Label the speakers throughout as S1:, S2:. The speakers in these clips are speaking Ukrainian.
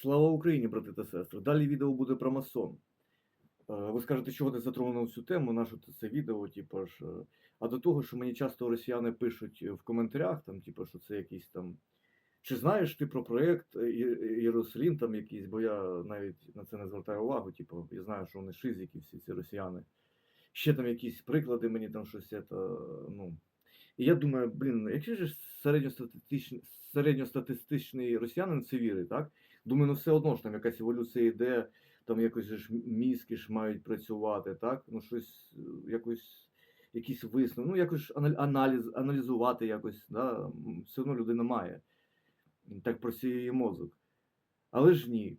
S1: Слава Україні, брати та сестри. Далі відео буде про масон. Е, Ви скажете, чого ти затронув цю тему, наше це відео, типу ж. е, А до того, що мені часто росіяни пишуть в коментарях, там, типу, що це якийсь там. Чи знаєш ти про проєкт е, Єрусалім там якийсь, бо я навіть на це не звертаю увагу, типу, я знаю, що вони шизики, всі ці росіяни. Ще там якісь приклади мені там щось це, ну. І я думаю, блін, якщо ж середньостатистичний, середньостатистичний росіянин це вірить, так? Думаю, ну все одно ж там якась еволюція йде, там якось ж мізки ж мають працювати, так? Ну щось, е, якось, якісь висновки, ну якось аналіз, аналізувати якось, да? все одно людина має. Так її мозок. Але ж ні.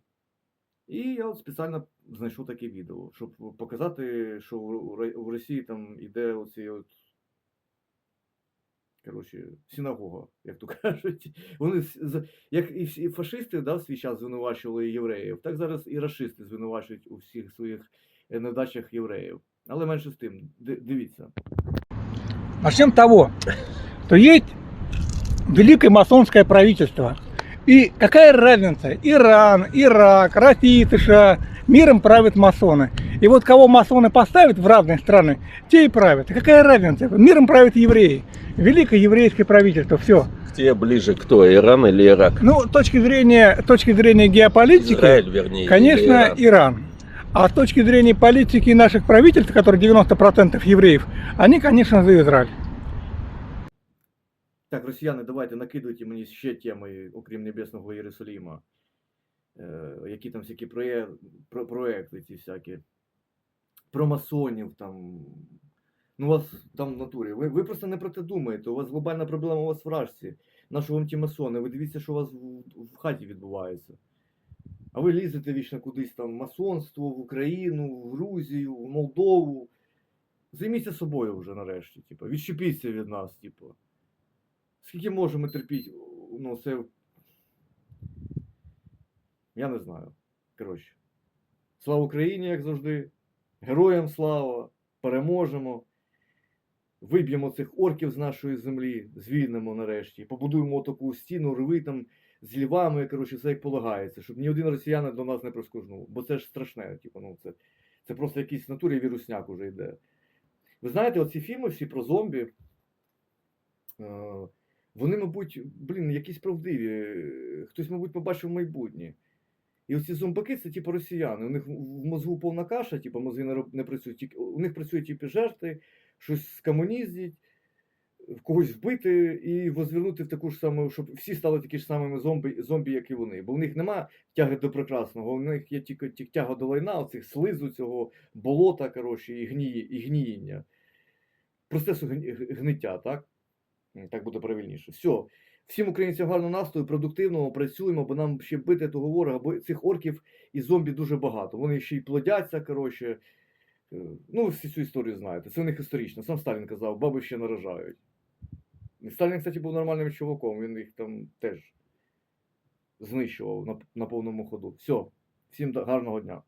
S1: І я от спеціально знайшов таке відео, щоб показати, що у Росії там іде оці от коротше, синагога, як то кажуть. Вони як і фашисти да, свій час звинувачували євреїв, так зараз і расисти звинувачують у всіх своїх е, невдачах євреїв. Але менше з тим, дивіться.
S2: Начнем того, что есть великое масонское правительство. И какая разница? Иран, Ирак, Россия, США. Миром правят масоны. И вот кого масоны поставят в разные страны, те и правят. И какая разница? Миром правят евреи. Великое еврейское правительство. Все.
S3: Тебе ближе кто, Иран или Ирак?
S2: Ну, с точки зрения, точки зрения геополитики,
S3: Израиль, вернее. или
S2: Конечно,
S3: Иран?
S2: Иран. А с точки зрения политики наших правительств, которые 90% евреев, они, конечно, за Израиль.
S1: Так, росіяни, давайте накидуйте мені ще теми, окрім Небесного Єрусалима. Е, які там всякі проє... про... проекти ці всякі. Про масонів там. Ну, у вас там в натурі. Ви, ви просто не про те думаєте. У вас глобальна проблема у вас в рашці. Нащо вам ті масони? Ви дивіться, що у вас в, в хаті відбувається. А ви лізете вічно кудись там масонство, в Україну, в Грузію, в Молдову. Займіться собою вже нарешті. Типу. Відщепіться від нас, типу. Скільки можемо терпіти? Ну, це. Я не знаю. Коротше. Слава Україні, як завжди. Героям слава! Переможемо. Виб'ємо цих орків з нашої землі, звільнимо нарешті. Побудуємо таку стіну, рви там з лівами, коротше, все як полагається, щоб ні один росіянин до нас не проскужнув. Бо це ж страшне, типу, ну, це, це просто якийсь натурі вірусняк уже йде. Ви знаєте, оці фільми всі про зомбі. Е, вони, мабуть, блін, якісь правдиві. Хтось, мабуть, побачив майбутнє. І оці зомбаки це типу росіяни. У них в мозгу повна каша, типу мозги не, не працюють. У них працюють типу жерти, щось скомуніздять, когось вбити і возвернути в таку ж саму, щоб всі стали такі ж самими зомбі, зомбі, як і вони. Бо в них нема тяги до прекрасного, у них є тільки тяга до лайна, оцих слизу, цього болота, коротше, і, гніє, і гнієння. Процесу гниття, так? Так буде правильніше. Все. Всім українцям гарного настрою, продуктивного, працюємо, бо нам ще бити того ворога, бо цих орків і зомбі дуже багато. Вони ще й плодяться, коротше. Е, Ну, всі цю історію знаєте. Це у них історично. Сам Сталін казав, баби ще наражають. Сталін, кстати, був нормальним чуваком, він їх там теж знищував на, на повному ходу. Все, всім гарного дня.